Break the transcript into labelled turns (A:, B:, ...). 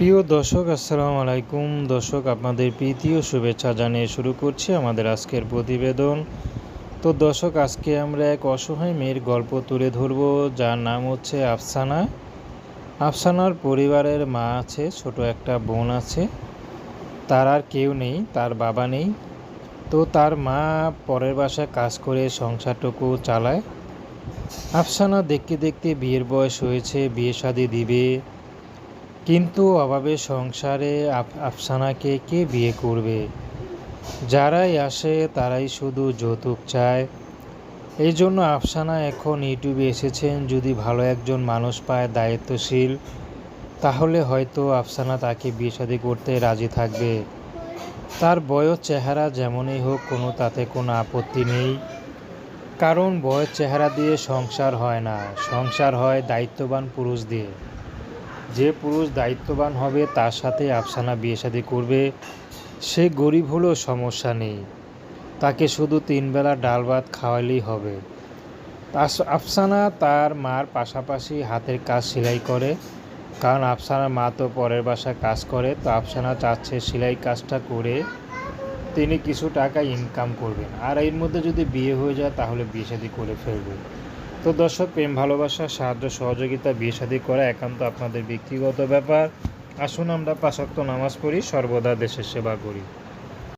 A: প্রিয় দর্শক, আসসালামু আলাইকুম। দর্শক, আপনাদের প্রীতি ও শুভেচ্ছা জানিয়ে শুরু করছি আমাদের আজকের প্রতিবেদন। তো দর্শক, আজকে আমরা এক অসহায় মেয়ের গল্প তুলে ধরব, যার নাম হচ্ছে আফসানা। আফসানার পরিবারের মা আছে, ছোট একটা বোন আছে। তার আর কেউ নেই, তার বাবা নেই। তো তার মা পরের বাসায় কাজ করে সংসারটুকু চালায়। আফসানা দেখতে দেখতে বিয়ের বয়স হয়েছে, বিয়ে শাদি দিবে। কিন্তু অভাবে সংসারে আফ- আফসানাকে কে বিয়ে করবে? যারাই আসে তারাই শুধু যৌতুক চায়। এই জন্য আফসানা এখন ইউটিউবে এসেছেন, যদি ভালো একজন মানুষ পায় দায়িত্বশীল, তাহলে হয়তো আফসানা তাকে বিয়ে শাদী করতে রাজি থাকবে। তার বয়স চেহারা যেমনই হোক, কোনো তাতে কোনো আপত্তি নেই। কারণ বয়স চেহারা দিয়ে সংসার হয় না, সংসার হয় দায়িত্ববান পুরুষ দিয়ে যে পুরুষ দায়িত্ববান হবে, তার সাথে আফসানা বিয়ে শাদী করবে। সে গরিব হলেও সমস্যা নেই। তাকে শুধু তিনবেলা ডাল ভাত খাওয়ালেই হবে। আফসানা তার মার পাশাপাশি হাতের কাজ সেলাই করে। কারণ আফসানার মা তো পরের বাসায় কাজ করে, তো আফসানা চাচ্ছে সেলাই কাজটা করে তিনি কিছু টাকা ইনকাম করবেন। আর এর মধ্যে যদি বিয়ে হয়ে যায়, তাহলে বিয়ে শাদী করে ফেলবে। তো দর্শক, প্রেম, ভালোবাসা, সাহায্য, সহযোগিতা, বিয়ে শাদী করা একান্ত আপনাদের ব্যক্তিগত ব্যাপার। আসুন আমরা পাশাক্ত নামাজ পড়ি, সর্বদা দেশের সেবা করি।